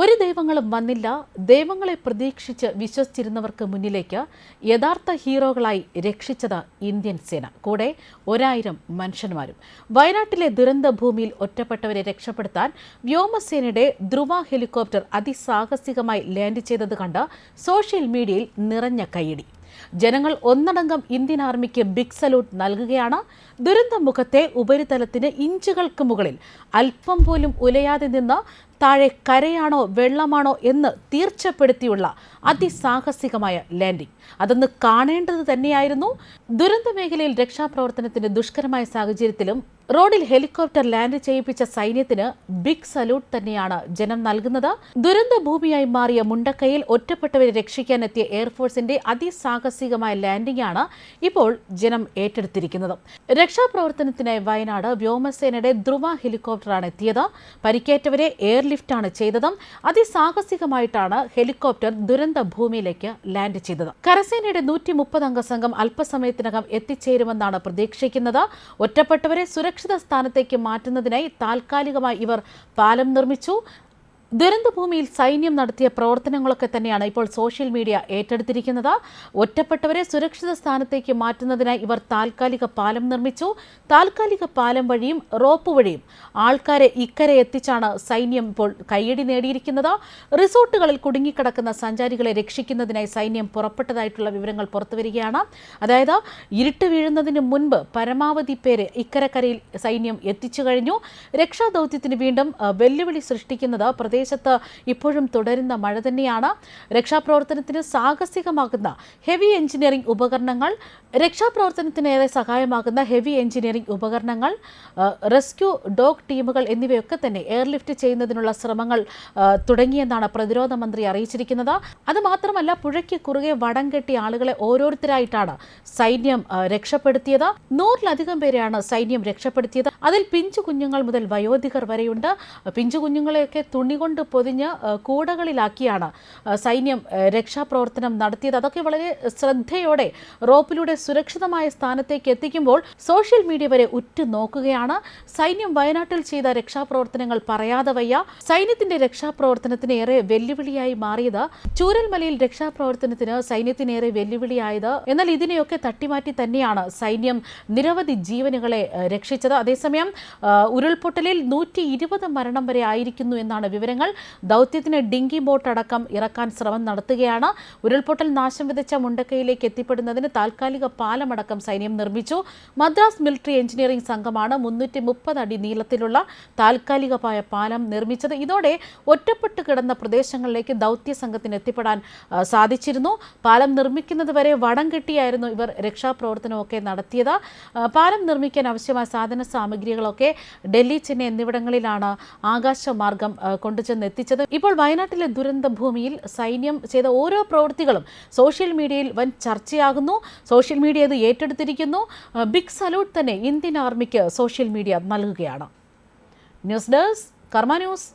ഒരു ദൈവങ്ങളും വന്നില്ല. ദൈവങ്ങളെ പ്രതീക്ഷിച്ച് വിശ്വസിച്ചിരുന്നവർക്ക് മുന്നിലേക്ക് യഥാർത്ഥ ഹീറോകളായി രക്ഷിച്ചത് ഇന്ത്യൻ സേന. കൂടെ ഒരായിരം മനുഷ്യന്മാരും. വയനാട്ടിലെ ദുരന്ത ഭൂമിയിൽ ഒറ്റപ്പെട്ടവരെ രക്ഷപ്പെടുത്താൻ വ്യോമസേനയുടെ ധ്രുവ ഹെലികോപ്റ്റർ അതിസാഹസികമായി ലാൻഡ് ചെയ്തത് കണ്ട് സോഷ്യൽ മീഡിയയിൽ നിറഞ്ഞ കൈയടി ജനങ്ങൾ ഒന്നടങ്കം ഇന്ത്യൻ ആർമിക്ക് ബിഗ് സല്യൂട്ട് നൽകുകയാണ്. ദുരന്ത മുഖത്തെ ഉപരിതലത്തിന് ഇഞ്ചുകൾക്ക് മുകളിൽ അല്പം പോലും ഉലയാതെ നിന്ന് താഴെ കരയാണോ വെള്ളമാണോ എന്ന് തീർച്ചപ്പെടുത്തിയുള്ള അതിസാഹസികമായ ലാൻഡിംഗ് അതൊന്ന് കാണേണ്ടത് തന്നെയായിരുന്നു. ദുരന്ത മേഖലയിൽ രക്ഷാപ്രവർത്തനത്തിന്റെ ദുഷ്കരമായ സാഹചര്യത്തിലും റോഡിൽ ഹെലികോപ്റ്റർ ലാൻഡ് ചെയ്യിപ്പിച്ച സൈന്യത്തിന് ബിഗ് സല്യൂട്ട് തന്നെയാണ് ജനം നൽകുന്നത്. ദുരന്ത ഭൂമിയായി മാറിയ മുണ്ടക്കയിൽ ഒറ്റപ്പെട്ടവരെ രക്ഷിക്കാനെത്തിയ എയർഫോഴ്സിന്റെ അതിസാഹസികമായ ലാൻഡിംഗ് ആണ് ഇപ്പോൾ ജനം ഏറ്റെടുത്തിരിക്കുന്നത്. രക്ഷാപ്രവർത്തനത്തിനായി വയനാട് വ്യോമസേനയുടെ ധ്രുവ ഹെലികോപ്റ്ററാണ് എത്തിയത്. പരിക്കേറ്റവരെ എയർലിഫ്റ്റാണ് ചെയ്തത് അതിസാഹസികമായിട്ടാണ് ഹെലികോപ്റ്റർ ദുരന്ത ഭൂമിയിലേക്ക് ലാൻഡ് ചെയ്തത്. കരസേനയുടെ നൂറ്റി മുപ്പത് അംഗ സംഘം അല്പസമയത്തിനകം എത്തിച്ചേരുമെന്നാണ് പ്രതീക്ഷിക്കുന്നത്. ഒറ്റപ്പെട്ടവരെ സുരക്ഷിത സ്ഥാനത്തേക്ക് മാറ്റുന്നതിനായി താൽക്കാലികമായി ഇവർ പാലം നിർമ്മിച്ചു. ദുരന്തഭൂമിയിൽ സൈന്യം നടത്തിയ പ്രവർത്തനങ്ങളൊക്കെ തന്നെയാണ് ഇപ്പോൾ സോഷ്യൽ മീഡിയ ഏറ്റെടുത്തിരിക്കുന്നത്. ഒറ്റപ്പെട്ടവരെ സുരക്ഷിത സ്ഥാനത്തേക്ക് മാറ്റുന്നതിനായി ഇവർ താൽക്കാലിക പാലം നിർമ്മിച്ചു. താൽക്കാലിക പാലം വഴിയും റോപ്പ് വഴിയും ആൾക്കാരെ ഇക്കരെ എത്തിച്ചാണ് സൈന്യം ഇപ്പോൾ കയ്യടി നേടിയിരിക്കുന്നത്. റിസോർട്ടുകളിൽ കുടുങ്ങിക്കിടക്കുന്ന സഞ്ചാരികളെ രക്ഷിക്കുന്നതിനായി സൈന്യം പുറപ്പെട്ടതായിട്ടുള്ള വിവരങ്ങൾ പുറത്തുവരികയാണ്. അതായത് ഇരുട്ട് വീഴുന്നതിന് മുൻപ് പരമാവധി പേരെ ഇക്കരക്കരയിൽ സൈന്യം എത്തിച്ചു കഴിഞ്ഞു. രക്ഷാദൗത്യത്തിന് വീണ്ടും വെല്ലുവിളി സൃഷ്ടിക്കുന്നത് പ്രദേശത്ത് ഇപ്പോഴും തുടരുന്ന മഴ തന്നെയാണ്. രക്ഷാപ്രവർത്തനത്തിന് സാഹസികമാകുന്ന ഹെവി എഞ്ചിനീയറിംഗ് ഉപകരണങ്ങൾ രക്ഷാപ്രവർത്തനത്തിനേറെ സഹായമാകുന്ന ഹെവി എഞ്ചിനീയറിംഗ് ഉപകരണങ്ങൾ റെസ്ക്യൂ ഡോഗ് ടീമുകൾ എന്നിവയൊക്കെ തന്നെ എയർലിഫ്റ്റ് ചെയ്യുന്നതിനുള്ള ശ്രമങ്ങൾ തുടങ്ങിയെന്നാണ് പ്രതിരോധ മന്ത്രി അറിയിച്ചിരിക്കുന്നത്. അതുമാത്രമല്ല പുഴയ്ക്ക് കുറുകെ വടം കെട്ടിയ ആളുകളെ ഓരോരുത്തരായിട്ടാണ് സൈന്യം രക്ഷപ്പെടുത്തിയത്. നൂറിലധികം പേരെയാണ് സൈന്യം രക്ഷപ്പെടുത്തിയത്. അതിൽ പിഞ്ചു കുഞ്ഞുങ്ങൾ മുതൽ വയോധികർ വരെയുണ്ട്. പിഞ്ചു കുഞ്ഞുങ്ങളെയൊക്കെ തുണി കൊണ്ട് പൊതിഞ്ഞ് കൂടകളിലാക്കിയാണ് സൈന്യം രക്ഷാപ്രവർത്തനം നടത്തിയത്. അതൊക്കെ വളരെ ശ്രദ്ധയോടെ റോപ്പിലൂടെ സുരക്ഷിതമായ സ്ഥാനത്തേക്ക് എത്തിക്കുമ്പോൾ സോഷ്യൽ മീഡിയ വരെ ഉറ്റുനോക്കുകയാണ് സൈന്യം വയനാട്ടിൽ ചെയ്ത രക്ഷാപ്രവർത്തനങ്ങൾ പറയാതെ വയ്യ. സൈന്യത്തിന്റെ രക്ഷാപ്രവർത്തനത്തിന് ഏറെ വെല്ലുവിളിയായി മാറിയത് ചൂരൽമലയിൽ രക്ഷാപ്രവർത്തനത്തിന് സൈന്യത്തിനേറെ വെല്ലുവിളിയായത്. എന്നാൽ ഇതിനെയൊക്കെ തട്ടിമാറ്റി തന്നെയാണ് സൈന്യം നിരവധി ജീവനുകളെ രക്ഷിച്ചത്. അതേസമയം ഉരുൾപൊട്ടലിൽ നൂറ്റി മരണം വരെ ആയിരിക്കുന്നു എന്നാണ് വിവരങ്ങൾ. ദൗത്യത്തിന് ഡിങ്കി ബോട്ട് അടക്കം ഇറക്കാൻ ശ്രമം നടത്തുകയാണ്. ഉരുൾപൊട്ടൽ നാശം വിതച്ച മുണ്ടക്കയിലേക്ക് എത്തിപ്പെടുന്നതിന് താൽക്കാലിക പാലമടക്കം സൈന്യം നിർമ്മിച്ചു. മദ്രാസ് മിലിറ്ററി എഞ്ചിനീയറിംഗ് സംഘമാണ് മുന്നൂറ്റി മുപ്പത് അടി നീളത്തിലുള്ള താൽക്കാലികമായ പാലം നിർമ്മിച്ചത്. ഇതോടെ ഒറ്റപ്പെട്ട് കിടന്ന പ്രദേശങ്ങളിലേക്ക് ദൗത്യ സംഘത്തിന് എത്തിപ്പെടാൻ സാധിച്ചിരുന്നു. പാലം നിർമ്മിക്കുന്നത് വരെ വടം കെട്ടിയായിരുന്നു ഇവർ രക്ഷാപ്രവർത്തനമൊക്കെ നടത്തിയത്. പാലം നിർമ്മിക്കാൻ ആവശ്യമായ സാധന സാമഗ്രികളൊക്കെ ഡൽഹി ചെന്നൈ എന്നിവിടങ്ങളിലാണ് ആകാശമാർഗം ആ, കൊണ്ടുചെന്ന് എത്തിച്ചത് ഇപ്പോൾ വയനാട്ടിലെ ദുരന്ത ഭൂമിയിൽ സൈന്യം ചെയ്ത ഓരോ പ്രവൃത്തികളും സോഷ്യൽ മീഡിയയിൽ വൻ ചർച്ചയാകുന്നു. സോഷ്യൽ മീഡിയ ഇത് ഏറ്റെടുത്തിരിക്കുന്നു. ബിഗ് സല്യൂട്ട് തന്നെ ഇന്ത്യൻ ആർമിക്ക് സോഷ്യൽ മീഡിയ നൽകുകയാണ്. News desk Karma news.